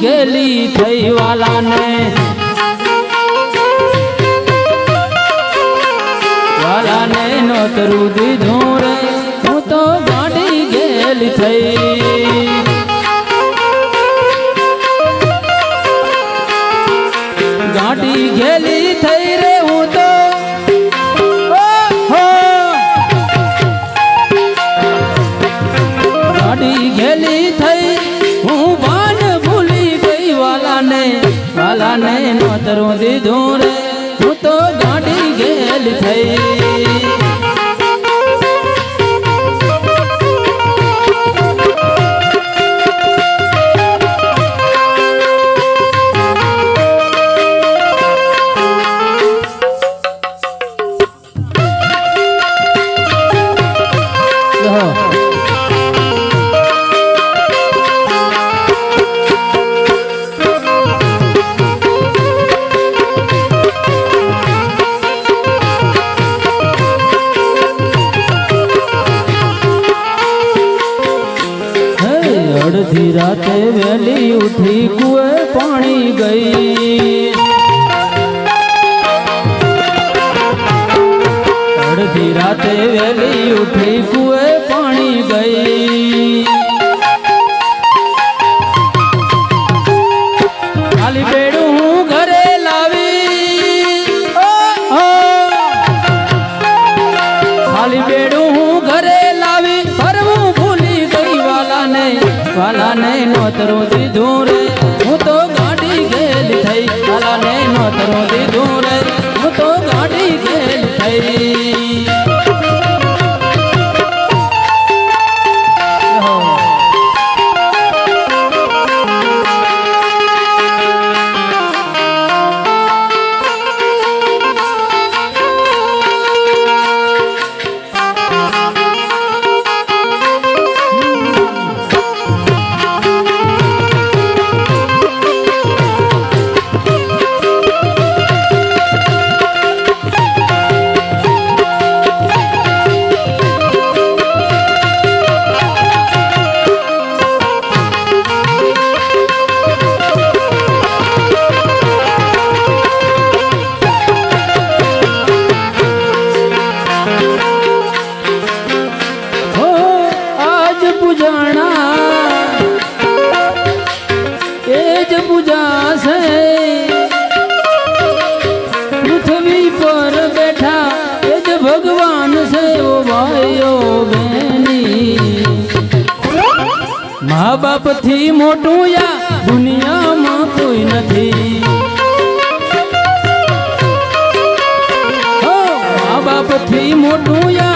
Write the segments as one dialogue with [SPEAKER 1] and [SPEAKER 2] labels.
[SPEAKER 1] ગેલી થઈ વાલાને રાતે વેલી ઉઠી કુએ પાણી ગઈ. અડધી રાતે વેલી ઉઠી કુએ દીધું રે. હું તો ગાડી ગેલી થઈ. વાલાને નોતરું દીધું રે. હું તો ગાડી ગેલી થઈ. ઓ ભાઈઓ બેની. મા બાપથી મોટું યા દુનિયામાં કોઈ નથી. મા બાપથી મોટું યા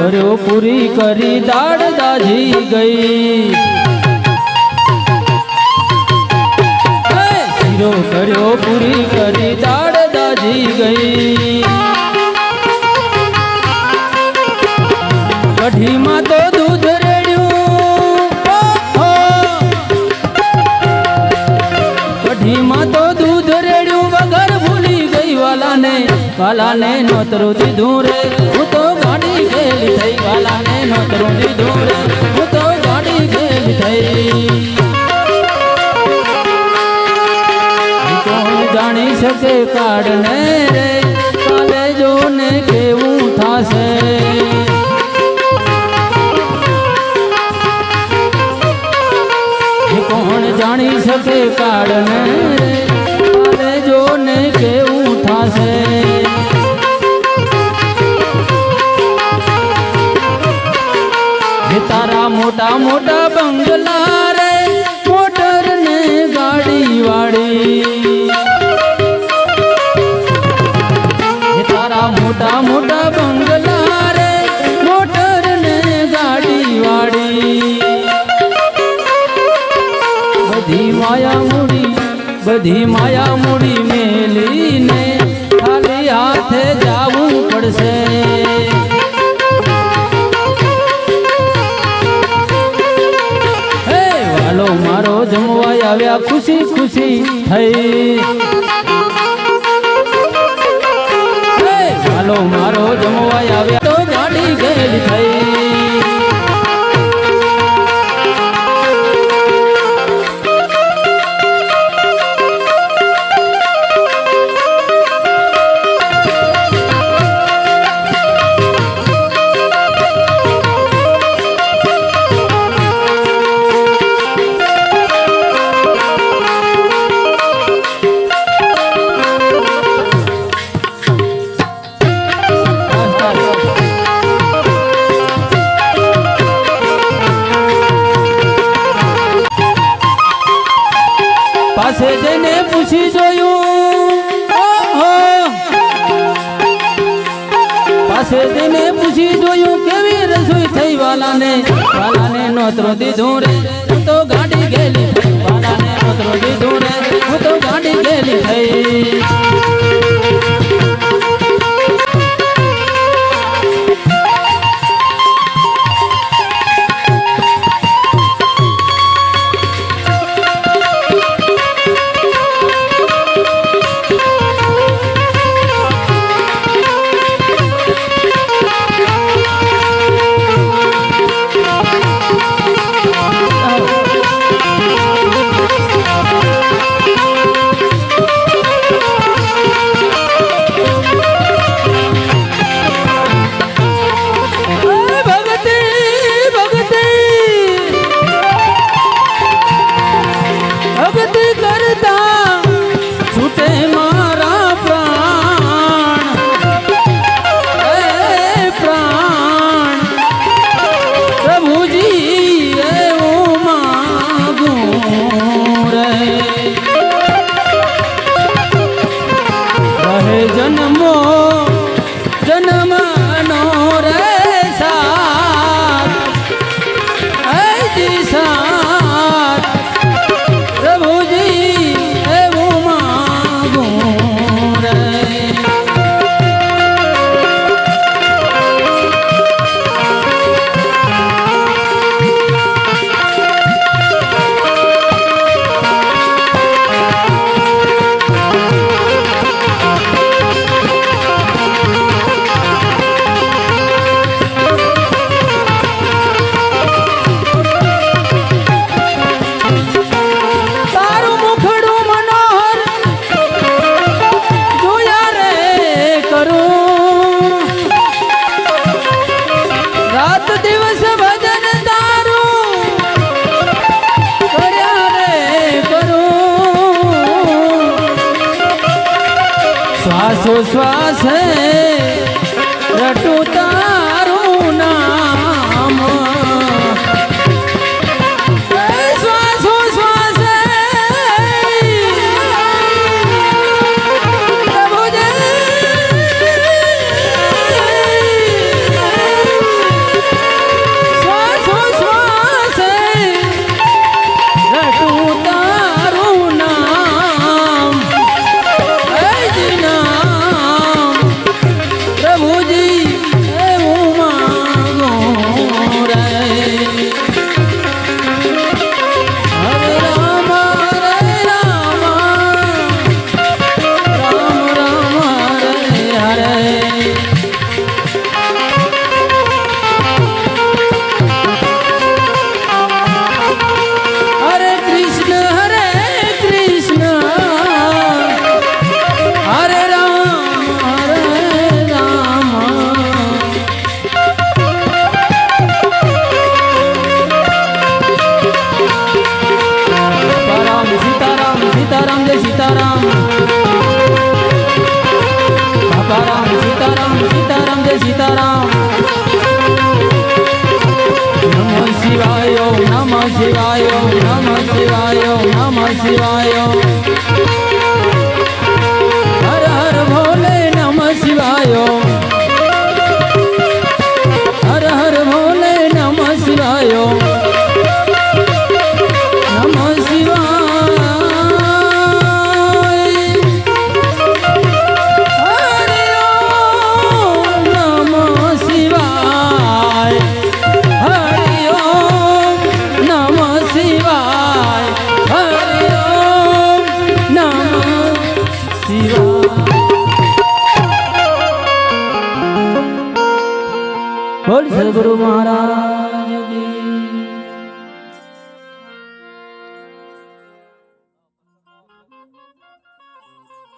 [SPEAKER 1] કર્યો પૂરી કરી દાડ દાજી ગઈ! શીરો કર્યો પૂરી કરી દાડ દાજી ગઈ. કઢીમાં તો દૂધ રેડ્યું! કઢીમાં તો દૂધ રેડ્યું. વગર ભૂલી ગઈ વાલાને. વાલાને નોતરું દીધું રે. નો તરુણી ધૂર હું તો ગાડી જેમ થઈ. કોણ જાણી શકે કાઢને રે? કાલે જોને કેવું થાશે? કોણ જાણી મોટા મોટા બંગલા રે મોટર ને ગાડી વાળી. તારા મોટા મોટા બંગલા રે મોટર ને ગાડી વાળી. બધી માયા મૂડી, બધી માયા મૂડી મેલીને ખાલી આવ્યા ખુશી ખુશી થઈ હાલો મારો જમવા આવ્યા પૂછી જોયું. પાસે તેને પૂછી જોયું કેવી રસોઈ થઈ વાલાને. વાલાને નોતરો દીધું રે. તો ગાડી થઈ. વાલાને નોતરો દીધું રે. તો ગાડી ગેલી થઈ. सो स्वाद